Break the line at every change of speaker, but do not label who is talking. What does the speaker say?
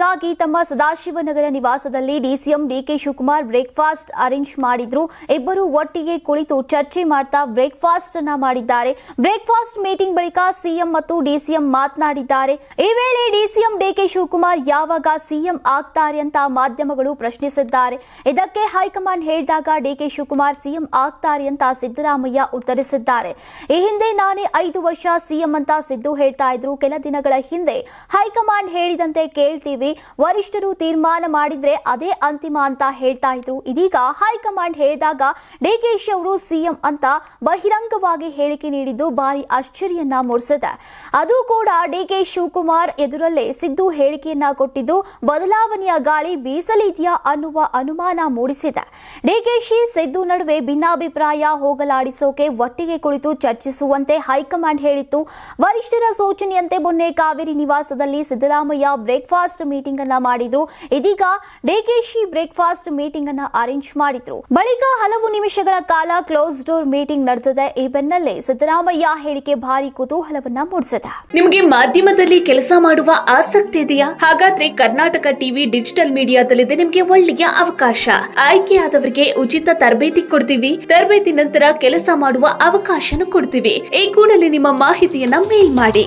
ಸಿಎಂಗಳಿಗಾಗಿ ತಮ್ಮ ಸದಾಶಿವನಗರ ನಿವಾಸದಲ್ಲಿ DCM DK Shivakumar breakfast arrange ಮಾಡಿದ್ರು. ಇಬ್ಬರು ಒಟ್ಟಿಗೆ ಕುಳಿತು ಚರ್ಚೆ ಮಾಡ್ತಾ ಬ್ರೇಕ್ಫಾಸ್ಟ್ ಅನ್ನ ಮಾಡಿದ್ದಾರೆ. ಬ್ರೇಕ್ಫಾಸ್ಟ್ ಮೀಟಿಂಗ್ ಬಳಿಕ ಸಿಎಂ ಮತ್ತು ಡಿಸಿಎಂ ಮಾತನಾಡಿದ್ದಾರೆ. ಈ ವೇಳೆ ಡಿಸಿಎಂ ಡಿಕೆ ಶಿವಕುಮಾರ್ ಯಾವಾಗ ಸಿಎಂ ಆಗ್ತಾರೆ ಅಂತ ಮಾಧ್ಯಮಗಳು ಪ್ರಶ್ನಿಸಿದ್ದಾರೆ. ಇದಕ್ಕೆ ಹೈಕಮಾಂಡ್ ಹೇಳಿದಾಗ ಡಿಕೆ ಶಿವಕುಮಾರ್ ಸಿಎಂ ಆಗ್ತಾರೆ ಅಂತ ಸಿದ್ದರಾಮಯ್ಯ ಉತ್ತರಿಸಿದ್ದಾರೆ. ಈ ಹಿಂದೆ ನಾನೇ ಐದು ವರ್ಷ ಸಿಎಂ ಅಂತ ಸಿದ್ದು ಹೇಳ್ತಾ ಇದ್ರು. ಕೆಲ ದಿನಗಳ ಹಿಂದೆ ಹೈಕಮಾಂಡ್ ಹೇಳಿದಂತೆ ಕೇಳ್ತೀವಿ ವರಿಷ್ಠರು ತೀರ್ಮಾನ ಮಾಡಿದ್ರೆ ಅದೇ ಅಂತಿಮ ಅಂತ ಹೇಳ್ತಾ ಇದ್ರು. ಇದೀಗ ಹೈಕಮಾಂಡ್ ಹೇಳಿದಾಗ ಡಿಕೆಶಿ ಅವರು ಸಿಎಂ ಅಂತ ಬಹಿರಂಗವಾಗಿ ಹೇಳಿಕೆ ನೀಡಿದ್ದು ಭಾರಿ ಆಶ್ಚರ್ಯನ್ನ ಮೂಡಿಸಿದೆ. ಅದು ಕೂಡ ಡಿಕೆ ಶಿವಕುಮಾರ್ ಎದುರಲ್ಲೇ ಸಿದ್ದು ಹೇಳಿಕೆಯನ್ನ ಕೊಟ್ಟಿದ್ದು ಬದಲಾವಣೆಯ ಗಾಳಿ ಬೀಸಲಿದೆಯಾ ಅನ್ನುವ ಅನುಮಾನ ಮೂಡಿಸಿದೆ. ಡಿಕೆಶಿ ಸಿದ್ದು ನಡುವೆ ಭಿನ್ನಾಭಿಪ್ರಾಯ ಹೋಗಲಾಡಿಸೋಕೆ ಒಟ್ಟಿಗೆ ಕುಳಿತು ಚರ್ಚಿಸುವಂತೆ ಹೈಕಮಾಂಡ್ ಹೇಳಿತ್ತು. ವರಿಷ್ಠರ ಸೂಚನೆಯಂತೆ ಮೊನ್ನೆ ಕಾವೇರಿ ನಿವಾಸದಲ್ಲಿ ಸಿದ್ದರಾಮಯ್ಯ ಬ್ರೇಕ್ಫಾಸ್ಟ್ ಮೀಟಿಂಗ್ ಅನ್ನ ಮಾಡಿದ್ರು. ಇದೀಗ ಡೇಕೇಶಿ ಬ್ರೇಕ್ಫಾಸ್ಟ್ ಮೀಟಿಂಗ್ ಅನ್ನ ಅರೇಂಜ್ ಮಾಡಿದ್ರು. ಬಳಿಕ ಹಲವು ನಿಮಿಷಗಳ ಕಾಲ ಕ್ಲೋಸ್ ಡೋರ್ ಮೀಟಿಂಗ್ ನಡೆದಿದೆ. ಈ ಬೆನ್ನಲ್ಲೇ ಸಿದ್ದರಾಮಯ್ಯ ಹೇಳಿಕೆ ಭಾರಿ ಕುತೂಹಲವನ್ನ ಮೂಡಿಸದ.
ನಿಮಗೆ ಮಾಧ್ಯಮದಲ್ಲಿ ಕೆಲಸ ಮಾಡುವ ಆಸಕ್ತಿ ಇದೆಯಾ? ಹಾಗಾದ್ರೆ ಕರ್ನಾಟಕ ಟಿವಿ ಡಿಜಿಟಲ್ ಮೀಡಿಯಾದಲ್ಲಿದೆ ನಿಮಗೆ ಒಳ್ಳೆಯ ಅವಕಾಶ. ಆಯ್ಕೆಯಾದವರಿಗೆ ಉಚಿತ ತರಬೇತಿ ಕೊಡ್ತೀವಿ. ತರಬೇತಿ ನಂತರ ಕೆಲಸ ಮಾಡುವ ಅವಕಾಶನೂ ಕೊಡ್ತೀವಿ. ಈ ಕೂಡಲೇ ನಿಮ್ಮ ಮಾಹಿತಿಯನ್ನ ಮೇಲ್ ಮಾಡಿ.